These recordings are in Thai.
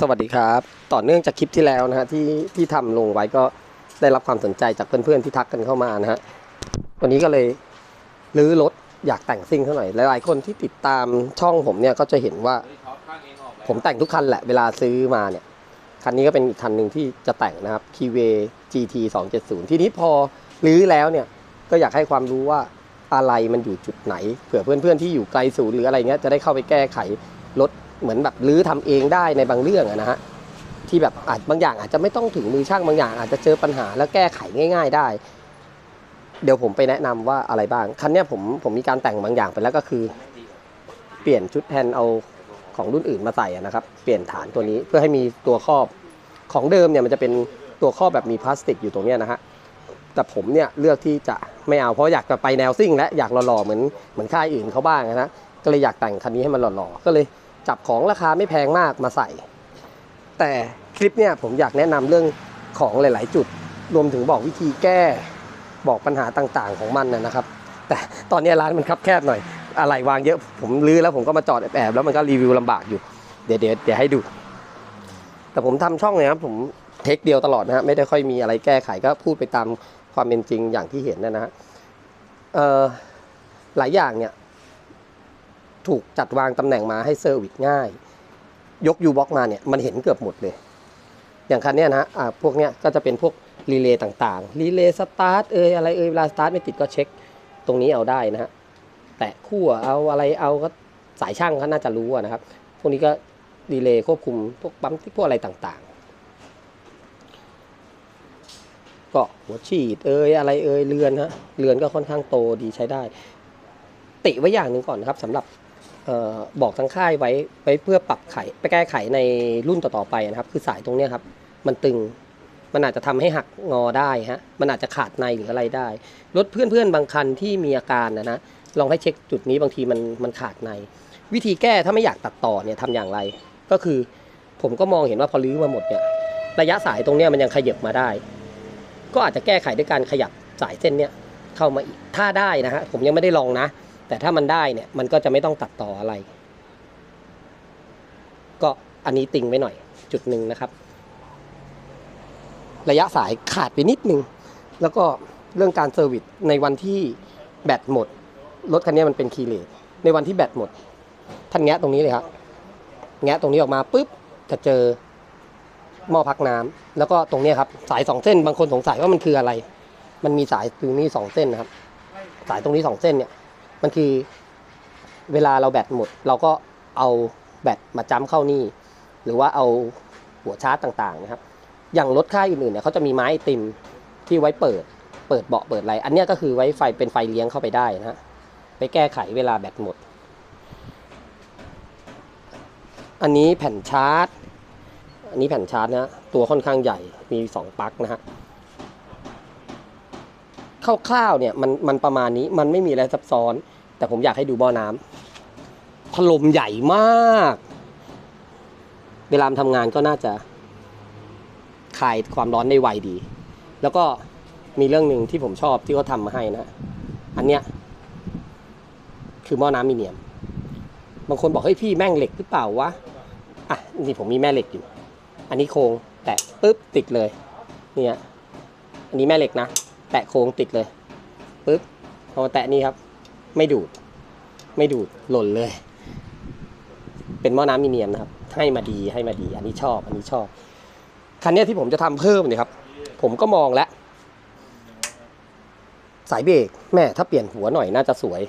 สวัสดีครับ ต่อเนื่องจากคลิปที่แล้วนะฮะที่ที่ทำลงไว้ก็ได้รับความสนใจจากเพื่อนๆที่ทักกันเข้ามานะฮะวันนี้ก็เลยรื้อรถอยากแต่งซิ่งเท่าหน่อยหลายๆคนที่ติดตามช่องผมเนี่ยก็จะเห็นว่า ผมแต่งทุกคันแหละเวลาซื้อมาเนี่ยคันนี้ก็เป็นอีกคันหนึ่งที่จะแต่งนะครับ k w GT 270 ทีนี้พอรื้อแล้วเนี่ยก็อยากให้ความรู้ว่าอะไรมันอยู่จุดไหนเผื่อเพื่อนๆที่อยู่ไกลศูนย์หรืออะไรเงี้ยจะได้เข้าไปแก้ไขรถ เหมือนแบบรื้อทำเองได้ในบางเรื่องนะฮะที่แบบอาจบางอย่างอาจจะไม่ต้องถึงมือช่างบางอย่าง อาจจะเจอปัญหาแล้วแก้ไขง่าย ๆได้ เดี๋ยวผมไปแนะนำว่าอะไรบ้างคันนี้ผมผมมีการแต่งบางอย่างไปแล้วก็คือ เปลี่ยนชุดแทนเอาของรุ่นอื่นมาใส่นะครับ เปลี่ยนฐานตัวนี้เพื่อให้มีตัวครอบของเดิมเนี่ยมันจะเป็นตัวครอบแบบมีพลาสติกอยู่ตรงนี้นะฮะแต่ผมเนี่ยเลือกที่จะไม่เอาเพราะอยากจะไปแนวซิ่งและอยากหล่อๆเหมือนเหมือนค่ายอื่นเขาบ้างนะก็เลยอยากแต่งคันนี้ให้มันหล่อๆก็เลย จับของราคาไม่แพงมากมาใส่ แต่คลิปเนี่ยผมอยากแนะนำเรื่องของหลาย ๆ จุด รวมถึงบอกวิธีแก้บอกปัญหาต่างๆของมันนะนะครับ แต่ตอนนี้ร้านมันคับแคบหน่อยอะไรวางเยอะผมลื้อแล้วผมก็มาจอดแอบๆแล้วมันก็รีวิวลำบากอยู่ เดี๋ยวเดี๋ยวเดี๋ยวให้ดู แต่ผมทำช่องเนี่ยครับผมเทคเดียวตลอดนะฮะไม่ได้ค่อยมีอะไรแก้ไขก็พูดไปตามความเป็นจริงอย่างที่เห็นนะนะฮะหลายอย่างเนี่ย ถูกจัดวางตำแหน่งมาให้เซอร์วิสง่าย ยกยูบ็อกมาเนี่ยมันเห็นเกือบหมดเลย อย่างคันเนี้ยนะฮะอ่าพวกเนี้ยก็จะเป็นพวกรีเลย์ต่างๆรีเลย์สตาร์ทเอยอะไรเอยเวลาสตาร์ทไม่ติดก็เช็ค ตรงนี้เอาได้นะฮะแตะคู่เอาอะไรเอาก็สายช่างเขาน่าจะรู้นะครับ พวกนี้ก็ดีเลย์ควบคุมพวกปั๊มที่พวกอะไรต่างๆ ก็หัวฉีดเอยอะไรเอยเรือนฮะเรือนก็ค่อนข้างโตดีใช้ได้ ติไว้อย่างหนึ่งก่อนนะครับสำหรับ บอกทางค่ายไว้ไว้เพื่อปรับไขไปแก้ไขในรุ่นต่อๆไปนะครับ คือสายตรงนี้ครับ มันตึงมันอาจจะทำให้หักงอได้ฮะมันอาจจะขาดในหรืออะไรได้ รถเพื่อนๆบางคันที่มีอาการนะนะลองให้เช็คจุดนี้บางทีมันมันขาดใน วิธีแก้ถ้าไม่อยากตัดต่อเนี่ยทำอย่างไร ก็คือผมก็มองเห็นว่าพอรื้อมาหมดเนี่ยระยะสายตรงเนี้ยมันยังขยับมาได้ ก็อาจจะแก้ไขด้วยการขยับสายเส้นเนี้ยเข้ามาอีกถ้าได้นะฮะผมยังไม่ได้ลองนะ แต่ถ้ามันได้เนี่ยมันก็จะไม่ต้องตัดต่ออะไร ก็อันนี้ติงไว้หน่อยจุดหนึ่งนะครับ ระยะสายขาดไปนิดนึง แล้วก็เรื่องการเซอร์วิสในวันที่แบตหมด รถคันนี้มันเป็นคีเลสในวันที่แบตหมด ท่านแงะตรงนี้เลยครับแงะตรงนี้ออกมาปุ๊บจะเจอหม้อพักน้ำแล้วก็ตรงนี้ครับ สายสองเส้นบางคนสงสัยว่ามันคืออะไร มันมีสายตรงนี้สองเส้นนะครับ สายตรงนี้สองเส้นเนี่ย มันคือเวลาเราแบตหมด เราก็เอาแบตมาจ้ำเข้านี่ หรือว่าเอาหัวชาร์จต่างๆนะครับ อย่างรถค่ายอื่นๆเนี่ยเขาจะมีไม้ไอติมที่ไว้เปิด เปิดเบาะเปิดอะไร อันนี้ก็คือไว้ไฟเป็นไฟเลี้ยงเข้าไปได้นะฮะไปแก้ไขเวลาแบตหมด อันนี้แผ่นชาร์จ อันนี้แผ่นชาร์จนะตัวค่อนข้างใหญ่มีสองปลั๊กนะฮะ คร่าวๆเนี่ยมันมันประมาณนี้มันไม่มีอะไรซับซ้อน แต่ผมอยากให้ดูบ่อน้ำพัดลมใหญ่มาก เวลาทำงานก็น่าจะคลายความร้อนได้ไวดี แล้วก็มีเรื่องหนึ่งที่ผมชอบที่เขาทำมาให้นะ อันเนี้ยคือหม้อน้ำมีเนียม บางคนบอกเฮ้ยพี่แม่งเหล็กหรือเปล่าวะ อะนี่ผมมีแม่เหล็กอยู่ อันนี้โครงแตะปุ๊บติดเลย เนี่ย อันนี้แม่เหล็กนะ แตะโครงติดเลยปุ๊บพอมาแตะนี่ครับ ไม่ดูด ไม่ดูดหล่นเลย เป็นหม้อน้ำมีเนียมนะครับ ให้มาดีให้มาดี อันนี้ชอบ อันนี้ชอบคันนี้ที่ผมจะทำเพิ่มเนี่ยครับ ผมก็มองแล้วสายเบรกแม่ถ้าเปลี่ยนหัวหน่อยน่าจะสวย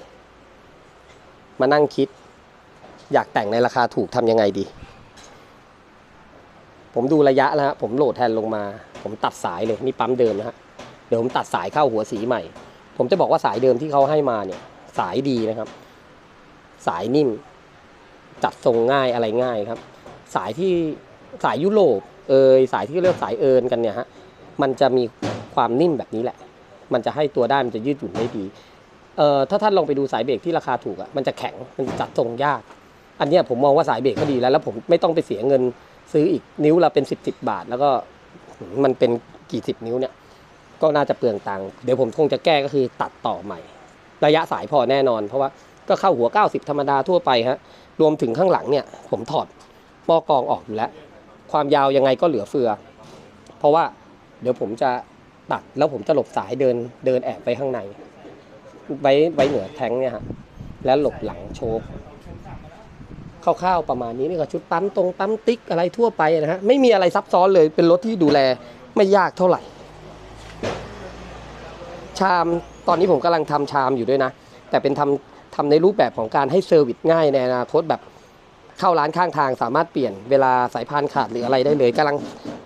มานั่งคิด อยากแต่งในราคาถูกทำยังไงดี ผมดูระยะแล้วฮะผมโหลดแทนลงมา ผมตัดสายเลยนี่ปั๊มเดิมนะฮะ ดี๋ยวผมตัดสายเข้าหัวสีใหม่ ผมจะบอกว่าสายเดิมที่เขาให้มาเนี่ย สายดีนะครับ สายนิ่ม จัดทรงง่ายอะไรง่ายครับ สายที่สายยุโรปเอยสายที่เรียกสายเอินกันเนี่ยฮะมันจะมีความนิ่มแบบนี้แหละ มันจะให้ตัวได้มันจะยืดหยุ่นได้ดีเอ่อถ้าท่านลองไปดูสายเบรกที่ราคาถูกอะมันจะแข็งมันจัดทรงยาก อันเนี้ยผมมองว่าสายเบรกก็ดีแล้วแล้วผมไม่ต้องไปเสียเงินซื้ออีกนิ้วละเป็นสิบสิบบาท แล้วก็มันเป็นกี่สิบนิ้วเนี่ย ก็น่าจะเปลืองตังค์เดี๋ยวผมคงจะแก้ก็คือตัดต่อใหม่ ระยะสายพอแน่นอน เพราะว่าก็เข้าหัว 90 ธรรมดาทั่วไปฮะรวมถึงข้างหลังเนี่ย ผมถอดหม้อกรองออกอยู่แล้ว ความยาวยังไงก็เหลือเฟือ เพราะว่าเดี๋ยวผมจะตัดแล้วผมจะหลบสายเดินเดินแอบไปข้างใน ไว้ไว้เหนือแทงเนี่ยฮะแล้วหลบหลังโชคคร่าวๆประมาณนี้นี่ก็ชุดปั๊มตรงปั๊มติ๊กอะไรทั่วไปนะฮะไม่มีอะไรซับซ้อนเลยเป็นรถที่ดูแลไม่ยากเท่าไหร่ ชาม ตอนนี้ผมกำลังทำชามอยู่ด้วยนะ แต่เป็นทำทำในรูปแบบของการให้เซอร์วิสง่ายในอนาคตแบบเข้าร้านข้างทางสามารถเปลี่ยนเวลาสายพานขาดหรืออะไรได้เลยกำลัง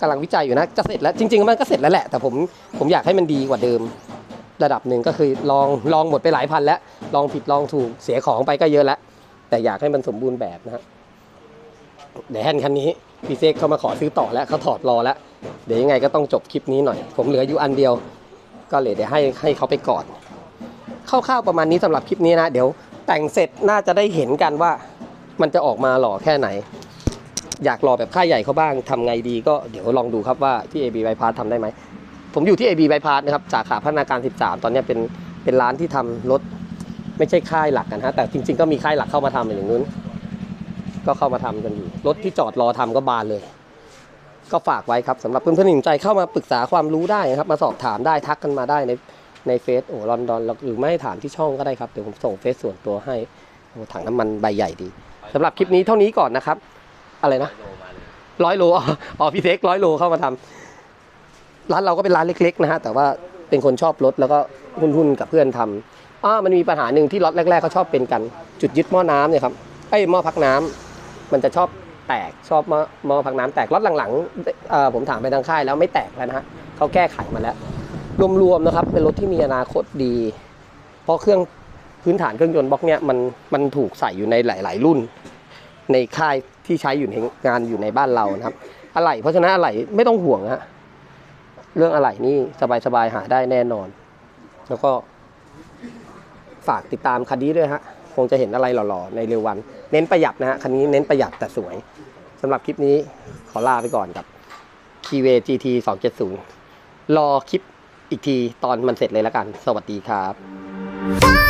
กำลังวิจัยอยู่นะจะเสร็จแล้วจริง ๆ มันก็เสร็จแล้วแหละ แต่ผมผมอยากให้มันดีกว่าเดิมระดับหนึ่งก็คือลองลองหมดไปหลายพันแล้ว ลองผิดลองถูกเสียของไปก็เยอะแล้ว แต่อยากให้มันสมบูรณ์แบบนะฮะเดี๋ยวแฮนคันนี้พี่เซกเขามาขอซื้อต่อแล้วเขาถอดรอแล้ว เดี๋ยวยังไงก็ต้องจบคลิปนี้หน่อย ผมเหลืออยู่อันเดียว ก็เลยเดี๋ยวให้ให้เขาไปก่อนคร่าวๆประมาณนี้สำหรับคลิปนี้นะ เดี๋ยวแต่งเสร็จน่าจะได้เห็นกันว่ามันจะออกมาหล่อแค่ไหน อยากหล่อแบบค่ายใหญ่เขาบ้างทำไงดีก็เดี๋ยวลองดูครับว่าที่ AB Bypass ทำได้ไหม ผมอยู่ที่ AB Bypass นะครับสาขาพัฒนาการ 13 ตอนนี้เป็นเป็นร้านที่ทำรถไม่ใช่ค่ายหลักกันฮะแต่จริง ๆ ก็มีค่ายหลักเข้ามาทำอย่างนู้น ก็เข้ามาทำกันอยู่รถที่จอดรอทำก็บานเลย ก็ฝากไว้ครับสำหรับเพื่อนๆที่สนใจเข้ามาปรึกษาความรู้ได้นะครับ มาสอบถามได้ทักกันมาได้ในในเฟซโอ้ลอนดอนหรือไม่ถามที่ช่องก็ได้ครับเดี๋ยวผมส่งเฟซส่วนตัวให้โอ้ถังน้ำมันใบใหญ่ดีสำหรับคลิปนี้เท่านี้ก่อนนะครับ อะไรนะร้อยโลอ๋อพี่เซ็กร้อยโลเข้ามาทำร้านเราก็เป็นร้านเล็ก ๆ นะฮะแต่ว่าเป็นคนชอบรถแล้วก็หุ้นๆกับเพื่อนทำอ่ามันมีปัญหาหนึ่งที่รถแรกๆเขาชอบเป็นกัน จุดยึดหม้อน้ำเนี่ยครับไอ้หม้อพักน้ำมันจะชอบ แตกชอบหม้อหม้อพักน้ำแตกรถหลังๆผมถามไปทางค่ายแล้วไม่แตกแล้วนะฮะเขาแก้ไขมาแล้ว รวมๆนะครับเป็นรถที่มีอนาคตดี เพราะเครื่องพื้นฐานเครื่องยนต์บล็อกเนี่ยมันมันถูกใส่อยู่ในหลาย ๆ รุ่น ในค่ายที่ใช้อยู่ในงานอยู่ในบ้านเรานะครับอะไหล่เพราะฉะนั้นอะไหล่ไม่ต้องห่วงฮะเรื่องอะไหล่นี่สบายๆหาได้แน่นอน แล้วก็ฝากติดตามคันนี้ด้วยฮะ คงจะเห็นอะไรหล่อๆ ในเร็ววัน เน้นประหยัดนะฮะคันนี้เน้นประหยัดแต่สวยสำหรับคลิปนี้ขอลาไปก่อนกับ k w GT 270รอคลิปอีกทีตอนมันเสร็จเลยละกัน สวัสดีครับ